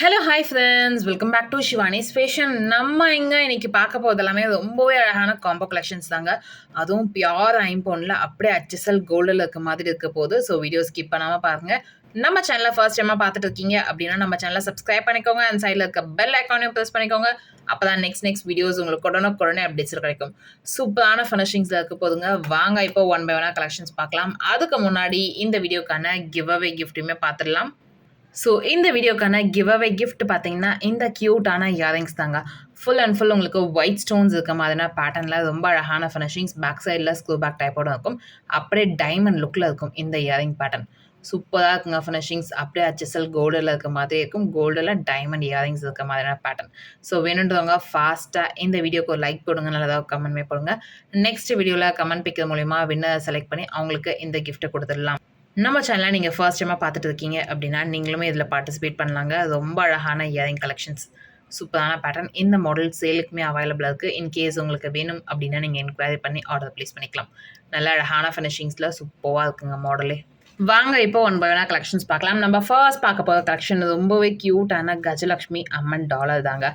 Hello hi friends welcome back to Shivani's fashion நம்ம இங்கே இன்னைக்கு பார்க்க போகிறது எல்லாமே ரொம்பவே அழகான காம்போ கலெக்ஷன்ஸ் தாங்க. அதுவும் பியோர் ஐம்போனில் அப்படியே அச்சசல் கோல்டில் இருக்க மாதிரி இருக்க போகுது ஸோ வீடியோ ஸ்கிப் பண்ணாமல் பாருங்கள் நம்ம சேனலை ஃபர்ஸ்ட் டைமாக பார்த்துட்டு இருக்கீங்க அப்படின்னா நம்ம சேனலை சப்ஸ்கிரைப் பண்ணிக்கோங்க. அண்ட் சைடில் இருக்க பெல் ஐக்கானையும் ப்ரெஸ் பண்ணிக்கோங்க. அப்போ தான் நெக்ஸ்ட் நெக்ஸ்ட் வீடியோஸ் உங்களுக்கு உடனே உடனே அப்டேட்ஸ் கிடைக்கும். சூப்பரான ஃபினிஷிங்ஸில் இருக்க போதுங்க. வாங்க இப்போ ஒன் பை ஒன்னாக கலெக்ஷன்ஸ் பார்க்கலாம். அதுக்கு முன்னாடி இந்த வீடியோக்கான கிவ் அவே கிஃப்ட்டுமே பார்த்துடலாம். ஸோ இந்த வீடியோக்கான கிவ் அவே கிஃப்ட் பார்த்தீங்கன்னா இந்த க்யூட்டான இயரிங்ஸ் தாங்க. ஃபுல் அண்ட் ஃபுல் உங்களுக்கு ஒயிட் ஸ்டோன்ஸ் இருக்க மாதிரினா பேட்டர்னில் ரொம்ப அழகான ஃபினிஷிங்ஸ் பேக் சைடில் ஸ்க்ரூ பேக் டைப்போட இருக்கும். அப்படியே டைமண்ட் லுக்கில் இருக்கும் இந்த இயரிங் பேட்டர்ன் சூப்பராக இருக்குங்க ஃபினிஷிங்ஸ் அப்படியே அச்சசல் கோல்டில் இருக்க மாதிரி இருக்கும். கோல்டில் டைமண்ட் இயரிங்ஸ் இருக்க மாதிரியான பேட்டர்ன் ஸோ வேணுன்றவங்க ஃபாஸ்ட்டாக இந்த வீடியோக்கு ஒரு லைக் போடுங்க. நல்லதாக கமெண்ட்மே போடுங்க. நெக்ஸ்ட் வீடியோவில் கமெண்ட் பிக்கிறது மூலிமா வின்னர் செலக்ட் பண்ணி அவங்களுக்கு இந்த கிஃப்ட்டை கொடுத்துடலாம். நம்ம சேனலை நீங்கள் ஃபர்ஸ்ட் டைமாக பார்த்துட்டு இருக்கீங்க அப்படின்னா நீங்களுமே இதில் பார்ட்டிசிபேட் பண்ணலாங்க. ரொம்ப அழகான இயரிங் கலெக்ஷன்ஸ் சூப்பரான பேட்டர்ன் இந்த மாடல் சேலுக்குமே அவைலபிளாக இருக்குது இன்கேஸ் உங்களுக்கு வேணும் அப்படின்னா நீங்கள் என்கொயரி பண்ணி ஆர்டர் ப்ளேஸ் பண்ணிக்கலாம். நல்ல அழகான ஃபினிஷிங்ஸில் சூப்பராக இருக்குங்க மாடலே வாங்க இப்போ ஒன் பை ஒன்னா கலெக்ஷன்ஸ் பார்க்கலாம். நம்ம ஃபர்ஸ்ட் பார்க்க போகிற கலெக்ஷன் ரொம்பவே க்யூட்டான கஜலக்ஷ்மி அம்மன் டாலர் தாங்க.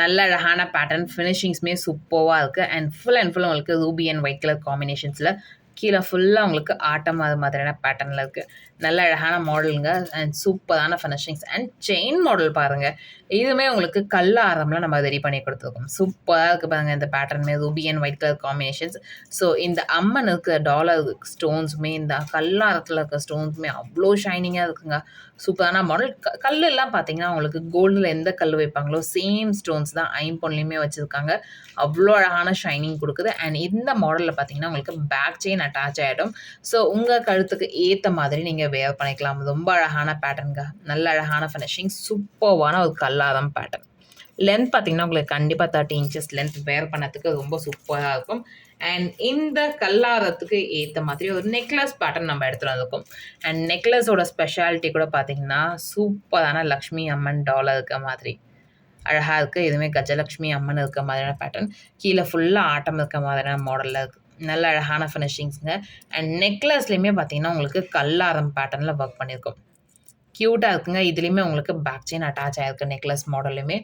நல்ல அழகான பேட்டர்ன் ஃபினிஷிங்ஸுமே சூப்பராக இருக்குது அண்ட் ஃபுல் அண்ட் ஃபுல் உங்களுக்கு ரூபி அண்ட் ஒயிட் கலர் காம்பினேஷன்ஸில் கீழே ஃபுல்லாக உங்களுக்கு ஆட்டம் அது மாதிரியான பேட்டர்னில் இருக்குது நல்ல அழகான மாடலுங்க அண்ட் சூப்பரான ஃபினிஷிங்ஸ் அண்ட் செயின் மாடல் பாருங்கள் இதுவுமே உங்களுக்கு கல் ஆரம்லாம் நம்ம ரெடி பண்ணி கொடுத்துருக்கோம். சூப்பராக இருக்குது பாருங்கள் இந்த பேட்டர்னுமே ruby and white colour combinations so இந்த அம்மன் இருக்கிற டாலர் ஸ்டோன்ஸுமே இந்த கல்லாரத்தில் இருக்க ஸ்டோன்ஸுமே அவ்வளோ ஷைனிங்காக இருக்குங்க. சூப்பரான மாடல் க கல்லெல்லாம் பார்த்தீங்கன்னா உங்களுக்கு கோல்டில் எந்த கல் வைப்பாங்களோ சேம் ஸ்டோன்ஸ் தான் ஐம்பொன்லேயுமே வச்சுருக்காங்க. அவ்வளோ அழகான ஷைனிங் கொடுக்குது. அண்ட் இந்த மாடலில் பார்த்தீங்கன்னா உங்களுக்கு பேக் செயின் அட்டாச் ஆகிடும் ஸோ உங்கள் கழுத்துக்கு ஏற்ற மாதிரி நீங்கள் வேர் பண்ணிக்கலாம். ரொம்ப அழகான பேட்டர்னுங்க நல்ல அழகான ஃபினிஷிங் சூப்பர்வான ஒரு கல்லாரம் பேட்டர்ன் லென்த் பார்த்தீங்கன்னா உங்களுக்கு கண்டிப்பாக தேர்ட்டி இன்ச்சஸ் லென்த் வேர் பண்ணதுக்கு ரொம்ப சூப்பராக இருக்கும். அண்ட் இந்த கல்லாரத்துக்கு ஏற்ற மாதிரி ஒரு நெக்லஸ் பேட்டர்ன் நம்ம எடுத்துகிட்டு வந்திருக்கோம். அண்ட் நெக்லஸோட ஸ்பெஷாலிட்டி கூட பார்த்தீங்கன்னா சூப்பரான லக்ஷ்மி அம்மன் டாலர் இருக்க மாதிரி. அழகாக இருக்குது இதுவுமே கஜலக்ஷ்மி அம்மன் இருக்க மாதிரியான பேட்டர்ன் கீழே ஃபுல்லாக ஆட்டம் இருக்க மாதிரியான மாடலில் இருக்குது நல்ல அழகான ஃபினிஷிங்ஸுங்க அண்ட் நெக்லஸ்லேயுமே பார்த்தீங்கன்னா உங்களுக்கு கல்லாரம் பேட்டர்னில் ஒர்க் பண்ணியிருக்கோம் க்யூட்டாக இருக்குங்க. இதுலேயுமே உங்களுக்கு பேக் செயின் அட்டாச் ஆகிருக்கு நெக்லஸ் மாடலுமே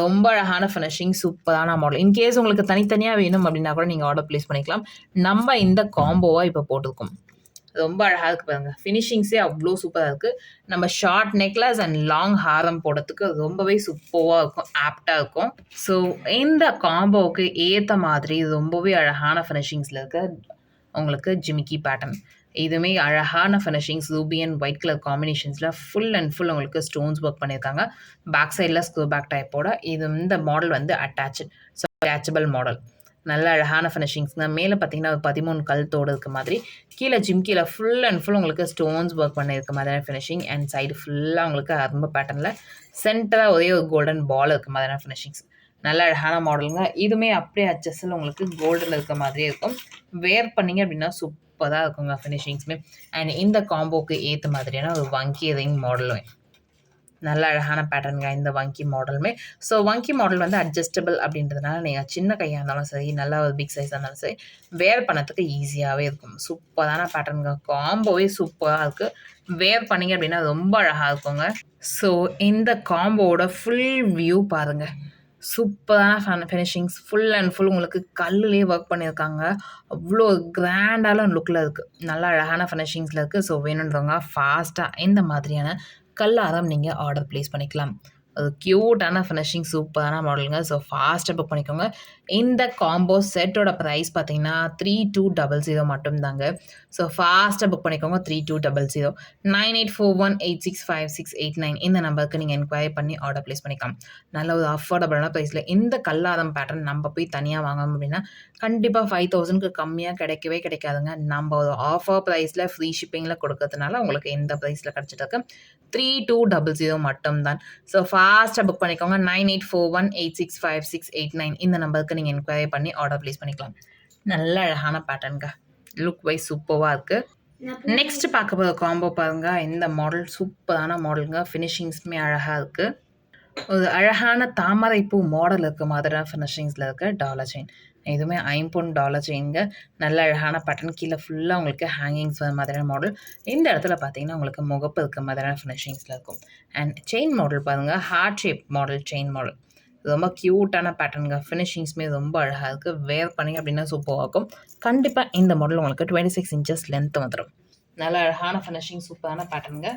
ரொம்ப அழகான ஃபினிஷிங் சூப்பரான மாடல் இன்கேஸ் உங்களுக்கு தனித்தனியாக வேணும் அப்படின்னா கூட நீங்கள் ஆர்டர் ப்ளேஸ் பண்ணிக்கலாம். நம்ம இந்த காம்போவாக இப்போ போட்டிருக்கோம். ரொம்ப அழகாக இருக்குது பாருங்கள் ஃபினிஷிங்ஸே அவ்வளோ சூப்பராக இருக்குது நம்ம ஷார்ட் நெக்லஸ் அண்ட் லாங் ஹாரம் போடுறதுக்கு ரொம்பவே சூப்பராக இருக்கும் ஆப்டாக இருக்கும். ஸோ இந்த காம்போவுக்கு ஏற்ற மாதிரி ரொம்பவே அழகான ஃபினிஷிங்ஸில் இருக்க உங்களுக்கு ஜிமிக்கி பேட்டர்ன் இதுவுமே அழகான finishings ruby and white colour காம்பினேஷன்ஸில் full and full உங்களுக்கு ஸ்டோன்ஸ் ஒர்க் பண்ணியிருக்காங்க. பேக் சைடில் ஸ்க்ரூ பேக் டைப்போட இது இந்த மாடல் வந்து அட்டாச்சு ஸோ அட்டாச்சபிள் மாடல் நல்ல அழகான ஃபினிஷிங்ஸ்ங்க மேலே பார்த்தீங்கன்னா ஒரு பதிமூணு கல் தோடு இருக்க மாதிரி கீழே ஜிம்கியில் ஃபுல் அண்ட் ஃபுல் உங்களுக்கு ஸ்டோன்ஸ் ஒர்க் பண்ணியிருக்க மாதிரியான ஃபினிஷிங் அண்ட் சைடு ஃபுல்லாக உங்களுக்கு அரும்பு பேட்டர்னில் சென்டராக ஒரே ஒரு கோல்டன் பால் இருக்க மாதிரியான ஃபினிஷிங்ஸ் நல்ல அழகான மாடலுங்க இதுவுமே அப்படியே அச்சஸில் உங்களுக்கு கோல்டில் இருக்க மாதிரியே இருக்கும். வேர் பண்ணிங்க அப்படின்னா சூப்பராக இருக்குங்க ஃபினிஷிங்ஸுமே அண்ட் இந்த காம்போக்கு ஏற்ற மாதிரியான ஒரு வங்கி ரிங் மாடலும் நல்ல அழகான பேட்டர்னுங்க இந்த வங்கி மாடலுமே ஸோ வங்கி மாடல் வந்து அட்ஜஸ்டபிள் அப்படின்றதுனால நீங்கள் சின்ன கையாக இருந்தாலும் சரி நல்லா ஒரு பிக் சைஸாக இருந்தாலும் சரி வேர் பண்ணுறதுக்கு ஈஸியாகவே இருக்கும். சூப்பரான பேட்டர்னுங்க காம்போவே சூப்பராக இருக்குது வேர் பண்ணிங்க அப்படின்னா ரொம்ப அழகாக இருக்குங்க. ஸோ இந்த காம்போவோட ஃபுல் வியூ பாருங்கள் சூப்பரான fun finishings full and full உங்களுக்கு கல்லுலேயே ஒர்க் பண்ணியிருக்காங்க. அவ்வளோ கிராண்டான லுக்கில் இருக்குது நல்லா அழகான ஃபினிஷிங்ஸில் இருக்குது ஸோ வேணுன்றவங்க ஃபாஸ்ட்டாக இந்த மாதிரியான கல்லாரம் நீங்கள் ஆர்டர் ப்ளேஸ் பண்ணிக்கலாம். அது க்யூட்டான ஃபினிஷிங் சூப்பரான மாடலுங்க ஸோ ஃபாஸ்ட்டாக புக் பண்ணிக்கோங்க. இந்த காம்போ செட்டோட ப்ரைஸ் பார்த்தீங்கன்னா த்ரீ டூ டபுள் ஜீரோ மட்டும்தாங்க. ஸோ ஃபாஸ்ட்டாக புக் பண்ணிக்கோங்க three two double zero nine eight four one eight six five six eight nine இந்த நம்பருக்கு நீங்கள் என்கொயரி பண்ணி ஆர்டர் ப்ளேஸ் பண்ணிக்கலாம். நல்ல ஒரு அஃபோர்டபுளான ப்ரைஸில் இந்த கல்லாதம் பேட்டர்ன் நம்ம போய் தனியாக வாங்கணும் அப்படின்னா கண்டிப்பாக ஃபைவ் தௌசண்ட்க்கு கம்மியாக கிடைக்கவே கிடைக்காதுங்க. நம்ம ஒரு ஆஃபர் ப்ரைஸில் ஃப்ரீ ஷிப்பிங்கில் கொடுக்கறதுனால உங்களுக்கு இந்த ப்ரைஸில் கிடச்சிட்டு இருக்கு? த்ரீ டூ டபுள் ஜீரோ மட்டும்தான். ஸோ ஃபா ஃபாஸ்ட்டாக புக் பண்ணிக்கோங்க. Nine eight four one eight six five six eight nine இந்த நம்பருக்கு நீங்கள் என்கொயரி பண்ணி ஆர்டர் ப்ளேஸ் பண்ணிக்கலாம். நல்ல அழகான பேட்டர்னுங்க லுக் வைஸ் சூப்பராக இருக்குது நெக்ஸ்ட் பார்க்க போகிற காம்போ பாருங்க. இந்த மாடல் சூப்பரான மாடலுங்க ஃபினிஷிங்ஸுமே அழகாக இருக்குது ஒரு அழகான தாமரைப்பூ மாடல் இருக்க. மாதிரியான ஃபினிஷிங்ஸில் இருக்க டாலர் செயின் இதுவுமே ஐம்பொன் டாலர் செயின்ங்க நல்ல அழகான பட்டன் கீழே ஃபுல்லாக உங்களுக்கு ஹேங்கிங்ஸ் வர மாதிரியான மாடல் இந்த இடத்துல பார்த்தீங்கன்னா உங்களுக்கு முகப்பு இருக்க மாதிரியான ஃபினிஷிங்ஸில் இருக்கும். அண்ட் செயின் மாடல் பாருங்கள் heart shape model chain model ரொம்ப க்யூட்டான பேட்டர்னுங்க ஃபினிஷிங்ஸுமே ரொம்ப அழகாக இருக்குது வேர் பண்ணி அப்படின்னா சூப்பராக இருக்கும். கண்டிப்பாக இந்த மாடல் உங்களுக்கு டுவெண்ட்டி சிக்ஸ் இன்ச்சஸ் லென்த் வந்துடும் நல்ல அழகான ஃபினிஷிங் சூப்பரான பேட்டர்னுங்க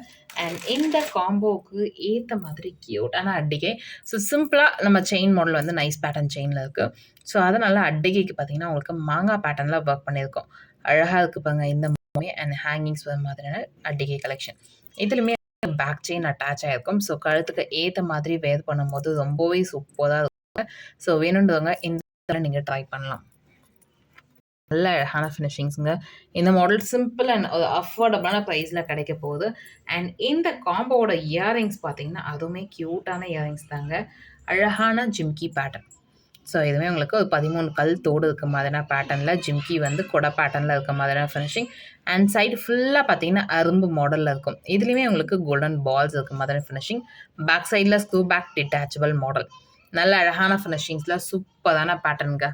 அண்ட் இந்த காம்போவுக்கு ஏற்ற மாதிரி க்யூட்டான அட்டிகை. ஸோ சிம்பிளாக நம்ம செயின் மாடல் வந்து நைஸ் பேட்டர்ன் செயினில் இருக்குது ஸோ அதை நல்லா அட்டிகைக்கு பார்த்தீங்கன்னா உங்களுக்கு மாங்காய் பேட்டர்னில் ஒர்க் பண்ணியிருக்கோம். அழகாக இருக்குது பாருங்க இந்த மூவி அண்ட் ஹேங்கிங்ஸ் வர மாதிரியான அட்டிகை கலெக்ஷன் இதுலையுமே பேக் செயின் அட்டாச் ஆகிருக்கும் ஸோ கழுத்துக்கு ஏற்ற மாதிரி வேர் பண்ணும்போது ரொம்பவே சூப்பராக இருக்கும். ஸோ வேணுன்றவங்க இந்த நீங்கள் ட்ரை பண்ணலாம். நல்ல அழகான ஃபினிஷிங்ஸுங்க இந்த மாடல் சிம்பிள் அண்ட் ஒரு அஃபோர்டபுளான ப்ரைஸில் கிடைக்க போகுது. அண்ட் இந்த காம்போவோட இயரிங்ஸ் பார்த்தீங்கன்னா அதுவுமே க்யூட்டான இயரிங்ஸ் தாங்க. அழகான ஜிம்கி பேட்டர்ன் ஸோ இதுவுமே உங்களுக்கு ஒரு பதிமூணு கல் தோடு இருக்க மாதிரியான பேட்டர்னில் ஜிம்கி வந்து கொடை பேட்டர்னில் இருக்க மாதிரியான ஃபினிஷிங் அண்ட் சைடு ஃபுல்லாக பார்த்தீங்கன்னா அரும்பு மாடலில் இருக்கும். இதுலேயுமே உங்களுக்கு கோல்டன் பால்ஸ் இருக்க மாதிரியான ஃபினிஷிங் பேக் சைடில் ஸ்க்ரூ பேக் டிட்டாச்சபிள் மாடல் நல்ல அழகான ஃபினிஷிங்ஸில் சூப்பரான பேட்டர்னுங்க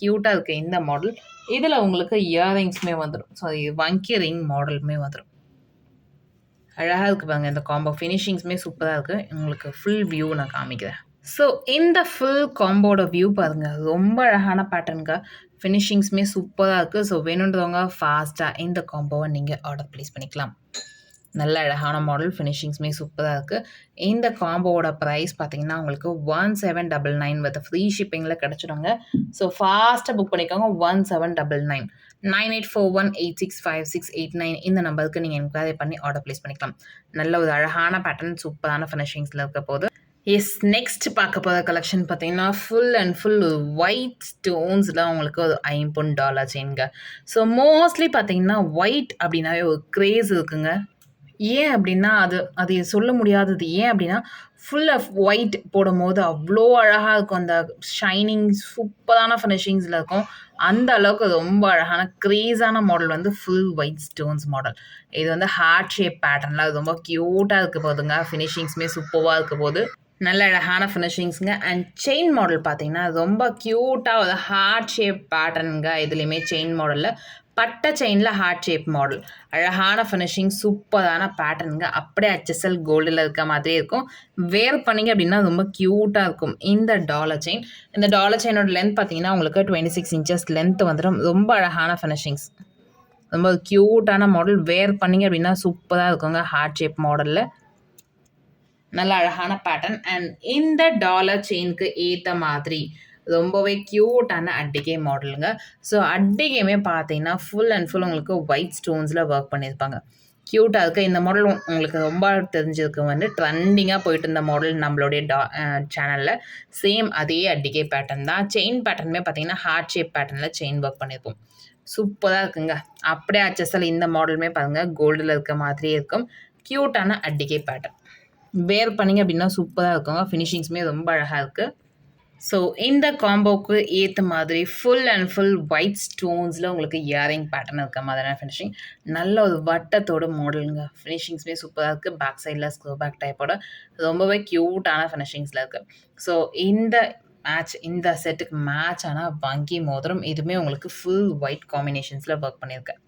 க்யூட்டாக இருக்குது இந்த மாடல் இதில் உங்களுக்கு இயரிங்ஸுமே வந்துடும் ஸோ இது வங்கி ரிங் மாடலுமே வந்துடும் அழகாக இருக்குது பாருங்க இந்த காம்போ ஃபினிஷிங்ஸுமே சூப்பராக இருக்குது உங்களுக்கு ஃபுல் வியூ நான் காமிக்கிறேன். ஸோ இந்த ஃபுல் காம்போட வியூ பாருங்கள் ரொம்ப அழகான பேட்டர்னுங்க ஃபினிஷிங்ஸுமே சூப்பராக இருக்குது ஸோ வேணுன்றவங்க ஃபாஸ்ட்டாக இந்த காம்போவை நீங்கள் ஆர்டர் ப்ளேஸ் பண்ணிக்கலாம். நல்ல அழகான மாடல் ஃபினிஷிங்ஸுமே சூப்பராக இருக்குது இந்த காம்போவோட ப்ரைஸ் பார்த்தீங்கன்னா உங்களுக்கு one seven double nine with free ஷிப்பிங்கில் கிடச்சிடுங்க. ஸோ ஃபாஸ்ட்டாக புக் பண்ணிக்கோங்க one seven double nine nine eight four one eight six five six eight nine இந்த நம்பருக்கு நீங்கள் என்கொயரி பண்ணி ஆர்டர் ப்ளேஸ் பண்ணிக்கலாம். நல்ல ஒரு அழகான பேட்டர்ன் சூப்பரான ஃபினிஷிங்ஸில் இருக்க போது எஸ் நெக்ஸ்ட் பார்க்க போகிற கலெக்ஷன் பார்த்தீங்கன்னா ஃபுல் அண்ட் ஃபுல் ஒயிட் ஸ்டோன்ஸில் உங்களுக்கு ஒரு ஐம்பொன் டாலர் செயின்ங்க ஸோ மோஸ்ட்லி பார்த்தீங்கன்னா ஒயிட் அப்படின்னாவே ஒரு க்ரேஸ் இருக்குங்க. ஏன் அப்படின்னா அது அது சொல்ல முடியாதது ஏன் அப்படின்னா ஃபுல் ஆஃப் ஒயிட் போடும்போது அவ்வளோ அழகாக இருக்கும். அந்த ஷைனிங் சூப்பரான ஃபினிஷிங்ஸில் இருக்கும். அந்த அளவுக்கு ரொம்ப அழகான க்ரேஸான மாடல் வந்து ஃபுல் ஒயிட் ஸ்டோன்ஸ் மாடல் இது வந்து ஹார்ட் ஷேப் பேட்டர்னில் அது ரொம்ப க்யூட்டாக இருக்க போதுங்க. ஃபினிஷிங்ஸுமே சூப்பராக இருக்க போது. நல்ல அழகான ஃபினிஷிங்ஸுங்க அண்ட் செயின் மாடல் பார்த்தீங்கன்னா ரொம்ப க்யூட்டாக ஒரு ஹார்ட் ஷேப் பேட்டர்னுங்க இதுலேயுமே செயின் மாடலில் பட்டை செயினில் ஹார்ட் ஷேப் மாடல் அழகான ஃபினிஷிங் சூப்பரான பேட்டர்னுங்க அப்படியே ஹெச்எஸ்எல் கோல்டில் இருக்க மாதிரியே இருக்கும். வேர் பண்ணிங்க அப்படின்னா ரொம்ப க்யூட்டாக இருக்கும். இந்த டாலர் செயின் இந்த டாலர் செயினோட லென்த் பார்த்தீங்கன்னா உங்களுக்கு டுவெண்ட்டி சிக்ஸ் இன்ச்சஸ் லென்த் வந்துடும் ரொம்ப அழகான ஃபினிஷிங்ஸ் ரொம்ப க்யூட்டான மாடல் வேர் பண்ணிங்க அப்படின்னா சூப்பராக இருக்குங்க ஹார்ட் ஷேப் மாடலில் நல்ல அழகான பேட்டர்ன் அண்ட் இந்த டாலர் செயினுக்கு ஏற்ற மாதிரி ரொம்பவே க்யூட்டான அட்டிகே மாடலுங்க ஸோ அட்டிகேமே பார்த்தீங்கன்னா ஃபுல் அண்ட் ஃபுல் உங்களுக்கு ஒயிட் ஸ்டோன்ஸில் ஒர்க் பண்ணியிருப்பாங்க. க்யூட்டாக இருக்குது இந்த மாடல் உங்களுக்கு ரொம்ப தெரிஞ்சிருக்கு வந்து ட்ரெண்டிங்காக போயிட்டு இருந்த மாடல் நம்மளுடைய டா சேனலில் சேம் அதே அட்டிகே பேட்டர்ன் தான். செயின் பேட்டர்னுமே பார்த்தீங்கன்னா ஹார்ட் ஷேப் பேட்டர்னில் செயின் ஒர்க் பண்ணியிருப்போம். சூப்பராக இருக்குங்க. அப்படியே அச்சஸில் இந்த மாடலுமே பாருங்கள் கோல்டில் இருக்க மாதிரியே இருக்கும். க்யூட்டான அட்டிகே பேட்டர்ன் வேர் பண்ணிங்க அப்படின்னா சூப்பராக இருக்குங்க. ஃபினிஷிங்ஸுமே ரொம்ப அழகாக இருக்குது ஸோ இந்த காம்போவுக்கு ஏற்ற மாதிரி ஃபுல் அண்ட் ஃபுல் ஒயிட் ஸ்டோன்ஸில் உங்களுக்கு இயரிங் பேட்டர்ன் இருக்க மாதிரியான ஃபினிஷிங் நல்ல ஒரு வட்டத்தோட மாடலுங்க ஃபினிஷிங்ஸுமே சூப்பராக இருக்குது பேக் சைடில் ஸ்க்ரோ பேக் டைப்போட ரொம்பவே க்யூட்டான ஃபினிஷிங்ஸில் இருக்குது ஸோ இந்த மேட்ச் இந்த செட்டுக்கு மேட்ச் ஆனால் வங்கி மோதிரம் இதுவுமே உங்களுக்கு ஃபுல் ஒயிட் காம்பினேஷன்ஸில் ஒர்க் பண்ணியிருக்கேன்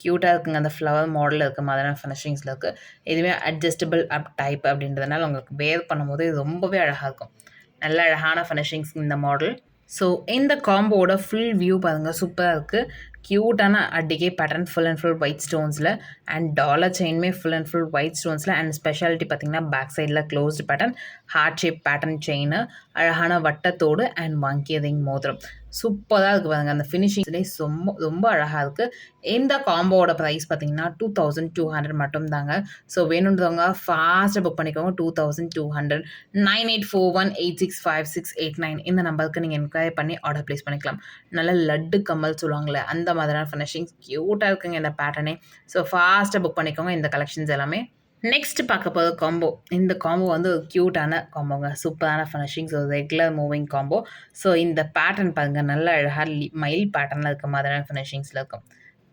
க்யூட்டாக இருக்குங்க. அந்த ஃப்ளவர் மாடலில் இருக்க மாதிரியான ஃபினிஷிங்ஸில் இருக்குது இதுவே அட்ஜஸ்டபிள் அப் டைப் அப்படின்றதுனால உங்களுக்கு வேர் பண்ணும்போது இது ரொம்பவே அழகாக இருக்கும். நல்ல அழகான ஃபினிஷிங்ஸ் இந்த மாடல் ஸோ இந்த காம்போட ஃபுல் வியூ பாருங்கள் சூப்பராக இருக்குது க்யூட்டான அடிகே pattern full and full white ஸ்டோன்ஸில் and dollar செயின்மே ஃபுல் அண்ட் ஃபுல் ஒயிட் ஸ்டோன்ஸில் அண்ட் ஸ்பெஷாலிட்டி பார்த்திங்கன்னா பேக் சைடில் closed pattern heart shape pattern chain அழகான வட்டத்தோடு அண்ட் வாங்கி ரிங் மோதிரம். சூப்பராக இருக்குது பாருங்கள் அந்த ஃபினிஷிங்ஸ்லேயே ரொம்ப ரொம்ப அழகாக இருக்குது இந்த காம்போவோட ப்ரைஸ் பார்த்தீங்கன்னா டூ தௌசண்ட் டூ ஹண்ட்ரட் மட்டும் தாங்க ஸோ வேணுன்றவங்க ஃபாஸ்ட்டாக புக் பண்ணிக்கோங்க two thousand two hundred nine eight four one eight six five six eight nine இந்த நம்பருக்கு நீங்கள் என்கொயரி பண்ணி ஆர்டர் ப்ளேஸ் பண்ணிக்கலாம். நல்ல லட்டு கம்மல் சொல்லுவாங்களே அந்த மாதிரியான ஃபினிஷிங்ஸ் க்யூட்டாக இருக்குங்க இந்த பேட்டர்னே ஸோ ஃபாஸ்ட்டாக புக் பண்ணிக்கோங்க இந்த கலெக்ஷன்ஸ் எல்லாமே. நெக்ஸ்ட் பார்க்க போகிற காம்போ இந்த காம்போ வந்து ஒரு க்யூட்டான காம்போங்க சூப்பரான ஃபினிஷிங்ஸ் ஒரு ரெகுலர் மூவிங் காம்போ ஸோ இந்த பேட்டர்ன் பாருங்கள் நல்ல அழகாக மயில் பேட்டர்னில் இருக்க மாதிரியான ஃபினிஷிங்ஸில் இருக்கும்.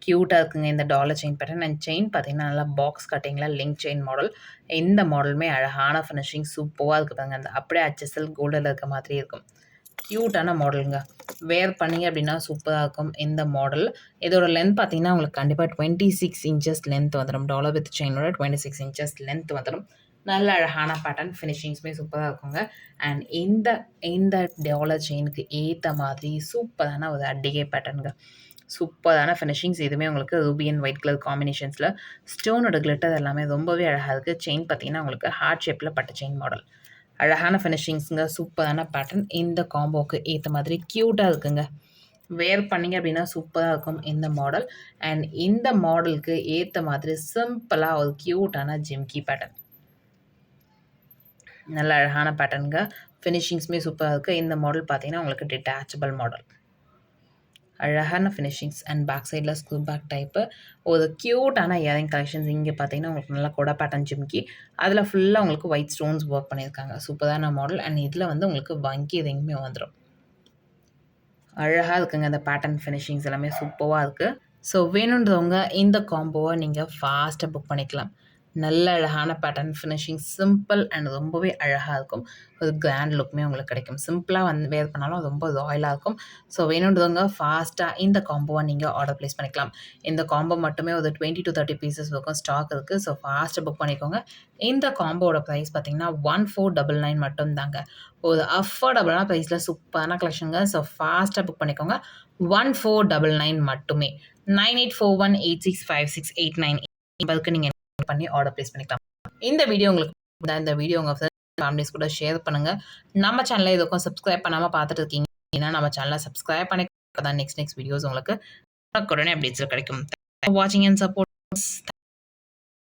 க்யூட்டாக இருக்குங்க இந்த dollar chain pattern and chain பார்த்தீங்கன்னா நல்லா பாக்ஸ் கட்டிங்கில் லிங்க் செயின் மாடல் இந்த மாடலுமே அழகான ஃபினிஷிங் சூப்பராக இருக்குது பாருங்க. அந்த அப்படியே அச்சசல் கோல்டில் இருக்க மாதிரி இருக்கும். க்யூட்டான மாடலுங்க வேர் பண்ணிங்க அப்படின்னா சூப்பராக இருக்கும் இந்த மாடல் இதோட லென்த் பார்த்தீங்கன்னா உங்களுக்கு கண்டிப்பாக டுவெண்ட்டி சிக்ஸ் இன்ச்சஸ் லென்த் வந்துடும் டாலர் வித் செயினோட டுவெண்ட்டி சிக்ஸ் இன்ச்சஸ் லென்த் வந்துடும் நல்ல அழகான பேட்டர்ன் ஃபினிஷிங்ஸுமே சூப்பராக இருக்குங்க அண்ட் இந்த இந்த டாலர் செயினுக்கு ஏற்ற மாதிரி சூப்பரான ஒரு அட்டிகை பேட்டர்னுங்க சூப்பரான ஃபினிஷிங்ஸ் இதுவுமே உங்களுக்கு ரூபி அண்ட் ஒயிட் கலர் காம்பினேஷன்ஸில் ஸ்டோனோட கிளிட்டர் எல்லாமே ரொம்பவே அழகாக இருக்குது செயின் பார்த்தீங்கன்னா உங்களுக்கு ஹார்ட் ஷேப்பில் பட்ட செயின் மாடல் அழகான ஃபினிஷிங்ஸுங்க சூப்பரான பேட்டர்ன் இந்த காம்போக்கு ஏற்ற மாதிரி க்யூட்டாக இருக்குங்க. வேர் பண்ணீங்க அப்படின்னா சூப்பராக இருக்கும் இந்த மாடல் அண்ட் இந்த மாடலுக்கு ஏற்ற மாதிரி சிம்பிளாக ஒரு க்யூட்டான ஜிம்கி பேட்டர்ன் நல்ல அழகான பேட்டர்னுங்க ஃபினிஷிங்ஸுமே சூப்பராக இருக்குது இந்த மாடல் பார்த்தீங்கன்னா உங்களுக்கு டிட்டாச்சபிள் மாடல் அழகான ஃபினிஷிங்ஸ் அண்ட் பேக் சைடில் ஸ்க்ரூ பேக் டைப்பு ஒரு க்யூட்டான இயரிங் கலெக்ஷன்ஸ் இங்கே பார்த்தீங்கன்னா உங்களுக்கு நல்லா கொடை பேட்டர்ன் ஜிம்கி அதில் ஃபுல்லாக உங்களுக்கு ஒயிட் ஸ்டோன்ஸ் ஒர்க் பண்ணியிருக்காங்க. சூப்பரான மாடல் அண்ட் இதில் வந்து உங்களுக்கு வங்கி ரிங்குமே வந்துடும் அழகாக இருக்குங்க அந்த பேட்டர்ன் ஃபினிஷிங்ஸ் எல்லாமே. சூப்பராக இருக்குது ஸோ வேணுன்றவங்க இந்த காம்போவை நீங்கள் ஃபாஸ்ட்டாக புக் பண்ணிக்கலாம். நல்ல அழகான பேட்டர்ன் ஃபினிஷிங் சிம்பிள் அண்ட் ரொம்பவே அழகாக இருக்கும். ஒரு கிராண்ட் லுக்குமே உங்களுக்கு கிடைக்கும். சிம்பிளாக வந்து வேர் பண்ணாலும் ரொம்ப ராயலாக இருக்கும். ஸோ வேணுன்றவங்க ஃபாஸ்ட்டாக இந்த காம்போவை நீங்கள் ஆர்டர் ப்ளேஸ் பண்ணிக்கலாம். இந்த காம்போ மட்டுமே ஒரு டுவெண்ட்டி டு தேர்ட்டி பீசஸ் இருக்கும் ஸ்டாக் இருக்குது ஸோ ஃபாஸ்ட்டாக புக் பண்ணிக்கோங்க. இந்த காம்போவோட ப்ரைஸ் பார்த்தீங்கன்னா ஒன் ஃபோர் டபுள் நைன் மட்டும் தாங்க ஒரு அஃபோர்டபுளான ப்ரைஸில் சூப்பரான கலெக்ஷனுங்க ஸோ ஃபாஸ்ட்டாக புக் பண்ணிக்கோங்க. ஒன் ஃபோர் டபுள் நைன் மட்டுமே. Nine eight four one eight six five six eight nine நம்பருக்கு நீங்கள் பண்ணி ஆர்டர் ப்ளேஸ் பண்ணிக்கலாம். இந்த வீடியோ உங்களுக்கு இந்த வீடியோ உங்கள் ஃபேமிலிஸ் கூட ஷேர் பண்ணுங்கள் நம்ம சேனலை இதுக்கும் சப்ஸ்கிரைப் பண்ணாமல் பார்த்துட்டு இருக்கீங்க ஏன்னா நம்ம சேனலை சப்ஸ்கிரைப் பண்ணி தான் நெக்ஸ்ட் நெக்ஸ்ட் வீடியோஸ் உங்களுக்கு உடனே அப்டேட்ஸில் கிடைக்கும். வாட்சிங் அண்ட் சப்போர்ட்